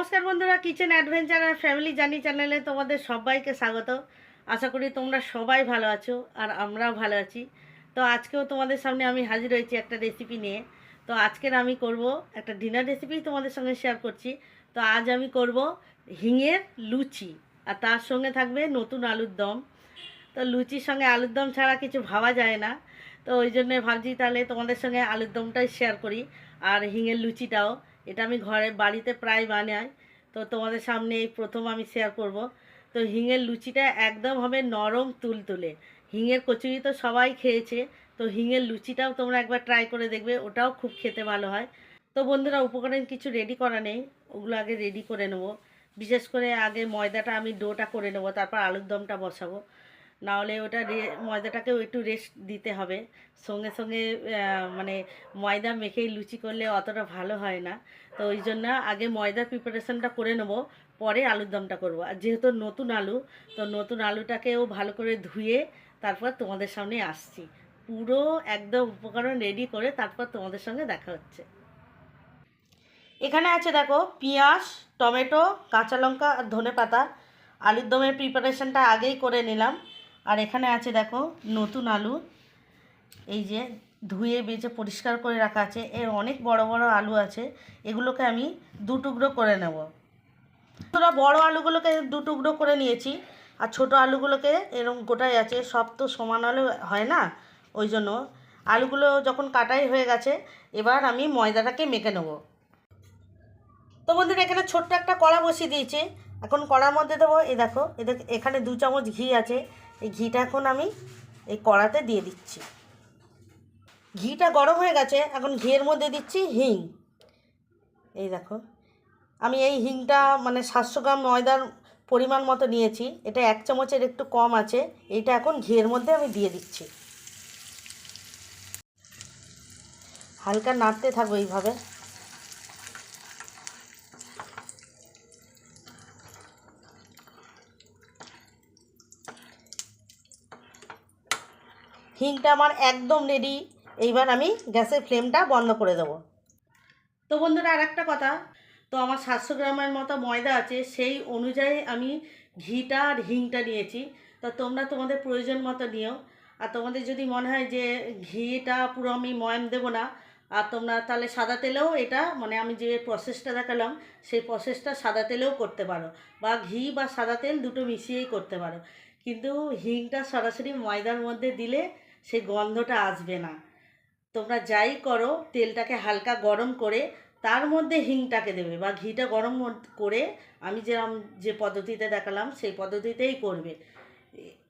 নমস্কার বন্ধুরা kitchen adventure আর ফ্যামিলি জার্নি চ্যানেলে তোমাদের সবাইকে স্বাগত। আশা করি তোমরা সবাই ভালো আছো আর আমরাও ভালো আছি। তো আজকেও তোমাদের সামনে আমি হাজির হয়েছি একটা রেসিপি নিয়ে। তো আজকের আমি করব একটা ডিনার রেসিপি তোমাদের সঙ্গে শেয়ার করছি। তো আজ আমি করব হিঙের লুচি আর তার সঙ্গে থাকবে নতুন আলুর দম। তো লুচির সঙ্গে আলুর দম ছাড়া কিছু ভাবা যায় না। তো ওই জন্য ভাবছি তাহলে তোমাদের সঙ্গে আলুর দমটাই শেয়ার করি আর হিঙের লুচিটাও। এটা আমি ঘরে বাড়িতে প্রায় বানাই। তো তোমাদের সামনে এই প্রথম আমি শেয়ার করব। তো হিঙের লুচিটা একদম হবে নরম তুলতুলে। হিঙের কচুরি তো সবাই খেয়েছে। তো হিঙের লুচিটাও তোমরা একবার ট্রাই করে দেখবে, ওটাও খুব খেতে ভালো হয়। তো বন্ধুরা, উপকরণ কিছু রেডি করা নেই, ওগুলো আগে রেডি করে নেব। বিশেষ করে আগে ময়দাটা আমি ডোটা করে নেব, তারপর আলুর দমটা বসাবো। নাহলে ওটা ময়দাটাকেও একটু রেস্ট দিতে হবে। সঙ্গে সঙ্গে মানে ময়দা মেখেই লুচি করলে অতটা ভালো হয় না। তো ওই জন্য আগে ময়দার প্রিপারেশনটা করে নেব, পরে আলুর দমটা করব। আর যেহেতু নতুন আলু, তো নতুন আলুটাকেও ভালো করে ধুয়ে তারপর তোমাদের সামনে আসছি। পুরো একদম উপকরণ রেডি করে তারপর তোমাদের সঙ্গে দেখা হচ্ছে। এখানে আছে দেখো, পেঁয়াজ, টমেটো, কাঁচা লঙ্কা আর ধনে পাতা আলুর দমের প্রিপারেশনটা আগেই করে নিলাম। আর এখানে আছে দেখো, নতুন আলু। এই যে ধুয়ে বেজে পরিষ্কার করে রাখা আছে। এর অনেক বড় বড় আলু আছে। এগুলোকে আমি দু টুকরো করে নেব। তোরা বড় আলুগুলোকে দু টুকরো করে নিয়েছি। আর ছোট আলুগুলোকে এরকম গোটাই আছে। সব তো সমান আলু হয় না? ওই জন্য আলুগুলো যখন কাটাই হয়ে গেছে, এবার আমি ময়দাটাকে মেখে নেব। তো বন্ধুরা, এখানে ছোট্ট একটা কড়া বসিয়ে দিয়েছি। এখন কড়ার মধ্যে দেবো, এই দেখো, এদের এখানে দু চামচ ঘি আছে। এই ঘিটা এখন আমি এই কড়াতে দিয়ে দিচ্ছি। ঘিটা গরম হয়ে গেছে, এখন ঘিয়ের মধ্যে দিচ্ছি হিং। এই দেখো, আমি এই হিংটা মানে সাতশো গ্রাম ময়দার পরিমাণ মতো নিয়েছি, এটা এক চামচের একটু কম আছে, এইটা এখন ঘিয়ের মধ্যে আমি দিয়ে দিচ্ছি। হালকা নাড়তে থাকব এইভাবে। হিংটা আমার একদম রেডি এইবার আমি গ্যাসের ফ্লেমটা বন্ধ করে দেবো। তো বন্ধুরা আর একটা কথা। তো আমার সাতশো গ্রামের মতো ময়দা আছে, সেই অনুযায়ী আমি ঘিটা আর হিংটা নিয়েছি। তো তোমরা তোমাদের প্রয়োজন মতো নিও। আর তোমাদের যদি মনে হয় যে ঘিটা পুরো আমি ময়াম দেবো না, আর তোমরা তাহলে সাদা তেলেও এটা মানে আমি যে প্রসেসটা দেখালাম, সেই প্রসেসটা সাদা তেলেও করতে পারো। বা ঘি বা সাদা তেল দুটো মিশিয়েই করতে পারো। কিন্তু হিংটা সরাসরি ময়দার মধ্যে দিলে সেই গন্ধটা আসবে না। তোমরা যাই করো, তেলটাকে হালকা গরম করে, তার মধ্যে হিংটাকে দেবে বা ঘিটা গরম করে আমি যেরকম যে পদ্ধতিতে দেখালাম, সেই পদ্ধতিতেই করবে।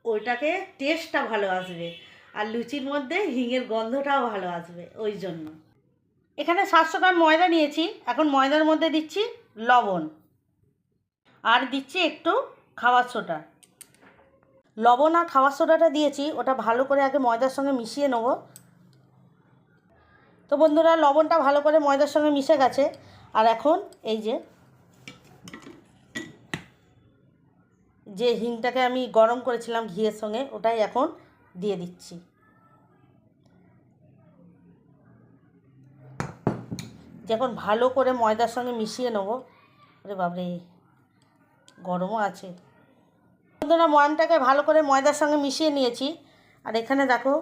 ওইটাকে টেস্টটা ভালো আসবে আর লুচির মধ্যে হিঙের গন্ধটাও ভালো আসবে ওই জন্য। এখানে সাতশো গ্রাম ময়দা নিয়েছি, এখন ময়দার মধ্যে দিচ্ছি লবণ। আর দিচ্ছি একটু খাবার সোডা। লবণ আর খাবার সোডাটা দিয়েছি, ওটা ভালো করে আগে ময়দার সঙ্গে মিশিয়ে নেব। তো বন্ধুরা, লবণটা ভালো করে ময়দার সঙ্গে মিশে গেছে। আর এখন এই যে যে হিংটাকে আমি গরম করেছিলাম ঘিয়ের সঙ্গে, ওটাই এখন দিয়ে দিচ্ছি। যখন ভালো করে ময়দার সঙ্গে মিশিয়ে নেব। আরে বাবরে গরমও আছে। বন্ধুরা ময়ামটাকে ভালো করে ময়দার সঙ্গে মিশিয়ে নিয়েছি। আর এখানে দেখো,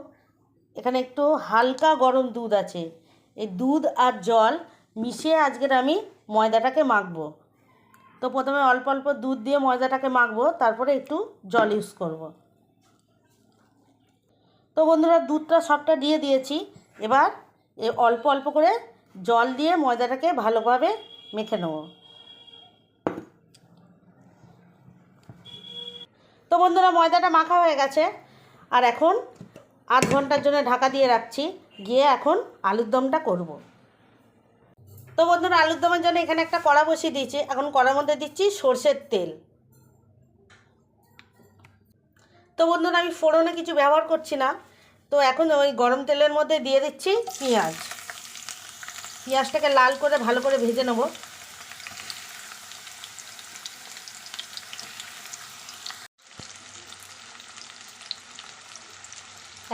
এখানে একটু হালকা গরম দুধ আছে। এই দুধ আর জল মিশিয়ে আজকের আমি ময়দাটাকে মাখবো। তো প্রথমে অল্প অল্প দুধ দিয়ে ময়দাটাকে মাখবো, তারপরে একটু জল ইউজ করব। তো বন্ধুরা, দুধটা সবটা দিয়ে দিয়েছি। এবার অল্প অল্প করে জল দিয়ে ময়দাটাকে ভালোভাবে মেখে নেব। বন্ধুরা, ময়দাটা মাখা হয়ে গেছে। আর এখন আধ ঘণ্টার জন্য ঢাকা দিয়ে রাখছি। গিয়ে এখন আলুর দমটা করব। তো বন্ধুরা, আলুর দমের জন্য এখানে একটা কড়া বসিয়ে দিয়েছি। এখন কড়ার মধ্যে দিচ্ছি সর্ষের তেল। তো বন্ধুরা, আমি ফোড়নে কিছু ব্যবহার করছি না। তো এখন ওই গরম তেলের মধ্যে দিয়ে দিচ্ছি পেঁয়াজ। পেঁয়াজটাকে লাল করে ভালো করে ভেজে নেব।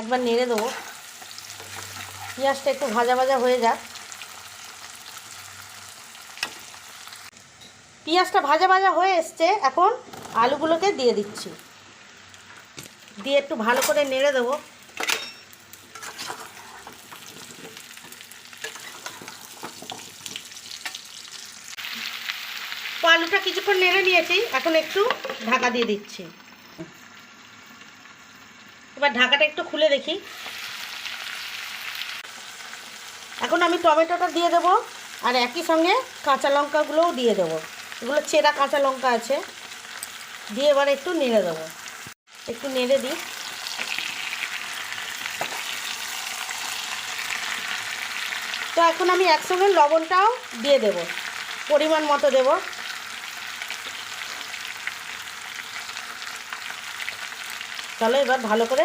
একবার নেড়ে দেবো। পেঁয়াজটা একটু ভাজা ভাজা হয়ে যাক। পেঁয়াজটা ভাজা ভাজা হয়ে এসছে, এখন আলুগুলোকে দিয়ে দিচ্ছি। দিয়ে একটু ভালো করে নেড়ে দেবো। আলুটা কিছুক্ষণ নেড়ে নিয়েছি, এখন একটু ঢাকা দিয়ে দিচ্ছি। এবার ঢাকাটা একটু খুলে দেখি। এখন আমি টমেটোটা দিয়ে দেবো, আর একই সঙ্গে কাঁচা লঙ্কাগুলোও দিয়ে দেবো। এগুলো চেরা কাঁচা লঙ্কা আছে। দিয়ে এবার একটু নেড়ে দেবো। একটু নেড়ে দিই। তো এখন আমি একসঙ্গে লবণটাও দিয়ে দেব। পরিমাণ মতো দেব। চলো এবার ভালো করে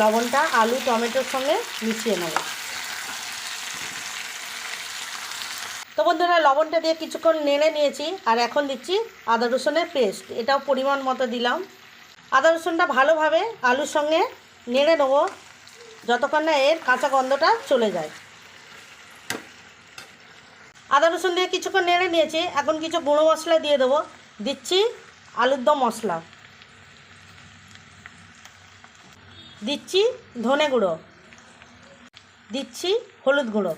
লবণটা, আলু, টমেটোর সঙ্গে মিশিয়ে নেব। তো বন্ধুরা, লবণটা দিয়ে কিছুক্ষণ নেড়ে নিয়েছি আর এখন দিচ্ছি আদা রসুনের পেস্ট। এটাও পরিমাণ মতো দিলাম। আদা রসুনটা ভালোভাবে আলুর সঙ্গে নেড়ে নেব, যতক্ষণ না এর কাঁচা গন্ধটা চলে যায়। আদা রসুন দিয়ে কিছুক্ষণ নেড়ে নিয়েছি। এখন কিছু গুঁড়ো মশলা দিয়ে দেবো। দিচ্ছি আলুর দম মশলা। দিচ্ছি ধনে গুঁড়ো। দিচ্ছি হলুদ গুঁড়ো।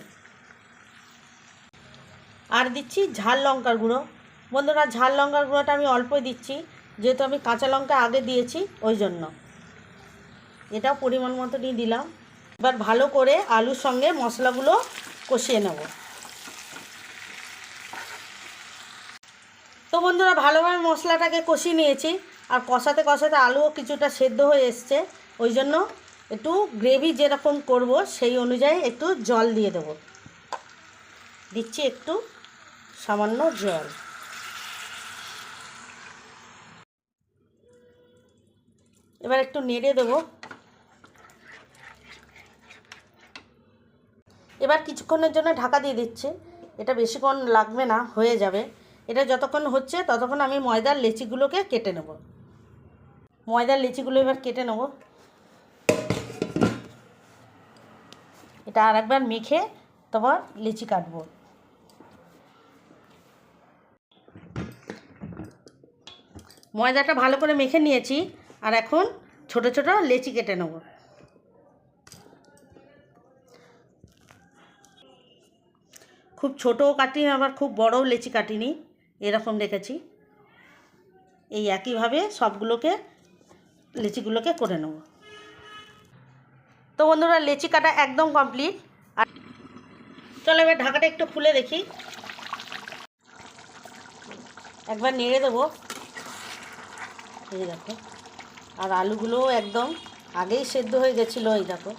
আর দিচ্ছি ঝাল লঙ্কার গুঁড়ো। বন্ধুরা, ঝাল লঙ্কার গুঁড়োটা আমি অল্পই দিচ্ছি, যেহেতু আমি কাঁচা লঙ্কা আগে দিয়েছি ওই জন্য। এটাও পরিমাণ মতো নিয়ে দিলাম। এবার ভালো করে আলুর সঙ্গে মশলাগুলো কষিয়ে নেব। তো বন্ধুরা, ভালোভাবে মশলাটাকে কষিয়ে নিয়েছি। আর কষাতে কষাতে আলুও কিছুটা সেদ্ধ হয়ে এসছে। ওই জন্য একটু গ্রেভি যেরকম করব, সেই অনুযায়ী একটু জল দিয়ে দেব। দিচ্ছি একটু সামান্য জল। এবার একটু নেড়ে দেবো। এবার কিছুক্ষণের জন্য ঢাকা দিয়ে দিচ্ছে। এটা বেশিক্ষণ লাগবে না, হয়ে যাবে। এটা যতক্ষণ হচ্ছে ততক্ষণ আমি ময়দার লেচিগুলোকে কেটে নেব। ময়দার লেচিগুলো এবার কেটে নেব। এটা আর একবার মেখে তারপর লিচি কাটবো। ময়দাটা ভালো করে মেখে নিয়েছি আর এখন ছোট ছোট লেচি কেটে নেব। খুব ছোটও কাটিনি, আবার খুব বড়ও লেচি কাটিনি, এরকম রেখেছি। এই একইভাবে সবগুলোকে, লেচিগুলোকে করে নেব। তো বন্ধুরা, লেচি কাটা একদম কমপ্লিট আর চলো এবার ঢাকাটা একটু খুলে দেখি। একবার নেড়ে দেবো। এই দেখো, আর আলুগুলোও একদম আগেই সেদ্ধ হয়ে গেছিল, এই দেখো।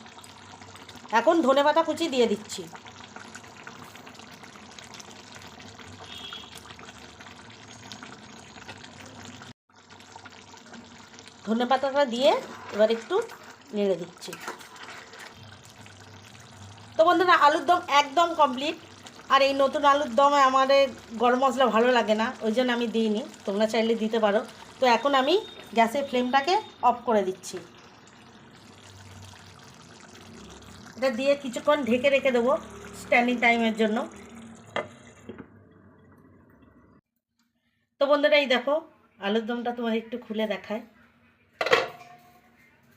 এখন ধনে পাতা কুচি দিয়ে দিচ্ছি। ধনে পাতাটা দিয়ে এবার একটু নেড়ে দিচ্ছি। তো বন্ধুরা, আলুর দম একদম কমপ্লিট আর এই নতুন আলুর দমে আমাদের গরম মশলা ভালো লাগে না, ওই জন্য আমি দিইনি, তোমরা চাইলে দিতে পারো। তো এখন আমি গ্যাসের ফ্লেমটাকে অফ করে দিচ্ছি। এটা দিয়ে কিছুক্ষণ ঢেকে রেখে দেবো স্ট্যান্ডিং টাইমের জন্য। তো বন্ধুরা, এই দেখো, আলুর দমটা তোমার একটু খুলে দেখায়।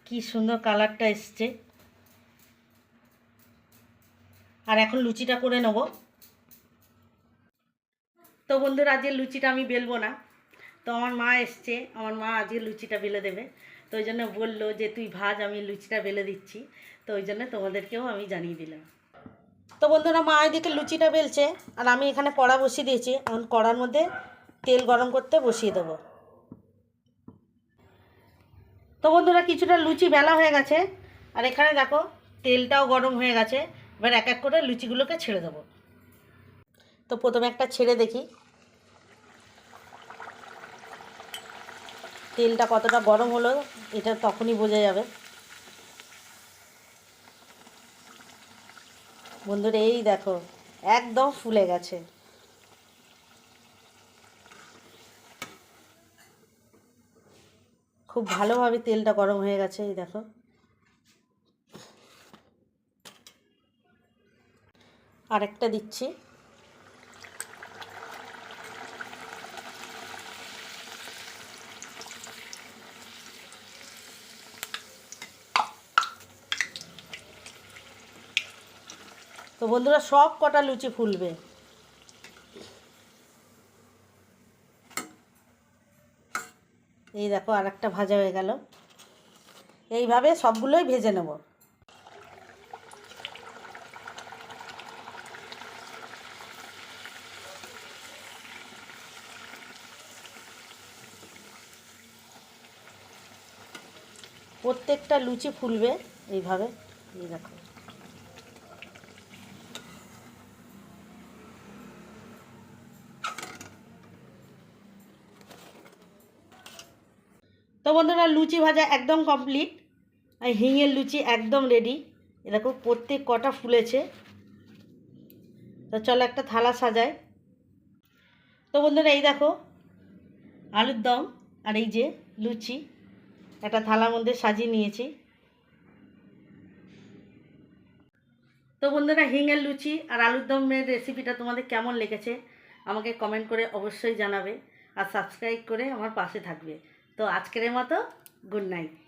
কি সুন্দর কালারটা এসছে। আর এখন লুচিটা করে নেব। তো বন্ধুরা, আজকে লুচিটা আমি বেলবো না। তো আমার মা এসছে, আমার মা আজকে লুচিটা বেলে দেবে। তো ওই জন্য বলল যে, তুই ভাজ, আমি লুচিটা বেলে দিচ্ছি। তো ওই জন্য তোমাদেরকেও আমি জানিয়ে দিলাম। তো বন্ধুরা, মা এদিকে লুচিটা বেলছে, আর আমি এখানে কড়া বসিয়ে দিয়েছি। এখন কড়ার মধ্যে তেল গরম করতে বসিয়ে দেবো। তো বন্ধুরা, কিছুটা লুচি বেলা হয়ে গেছে। আর এখানে দেখো, তেলটাও গরম হয়ে গেছে। এবার এক এক করে লুচিগুলোকে ছেড়ে দেবো। তো প্রথমে একটা ছেড়ে দেখি। তেলটা কতটা গরম হলো, এটা তখনই বোঝা যাবে। বন্ধুরা, এই দেখো, একদম ফুলে গেছে। খুব ভালোভাবে তেলটা গরম হয়ে গেছে, এই দেখো। আরেকটা দিচ্ছি। তো বন্ধুরা, সব কটা লুচি ফুলবে। এই দেখো আর একটা ভাজা হয়ে গেল। এইভাবে সবগুলোই ভেজে নেব। প্রত্যেকটা লুচি ফুলবে এইভাবে, এই দেখো। তো বন্ধুরা, লুচি ভাজা একদম কমপ্লিট আর হিঙের লুচি একদম রেডি এরকম প্রত্যেক কটা ফুলেছে। তো চলো একটা থালা সাজায় তো বন্ধুরা, এই দেখো, আলুর দম, আর এই যে লুচি। একটা থালার মধ্যে সাজিয়ে নিয়েছি। তো বন্ধুরা হিঙের লুচি আর আলুর দমের রেসিপিটা তোমাদের কেমন লেগেছে আমাকে কমেন্ট করে অবশ্যই জানাবে আর সাবস্ক্রাইব করে আমার পাশে থাকবে। তো আজকের মতো গুড নাইট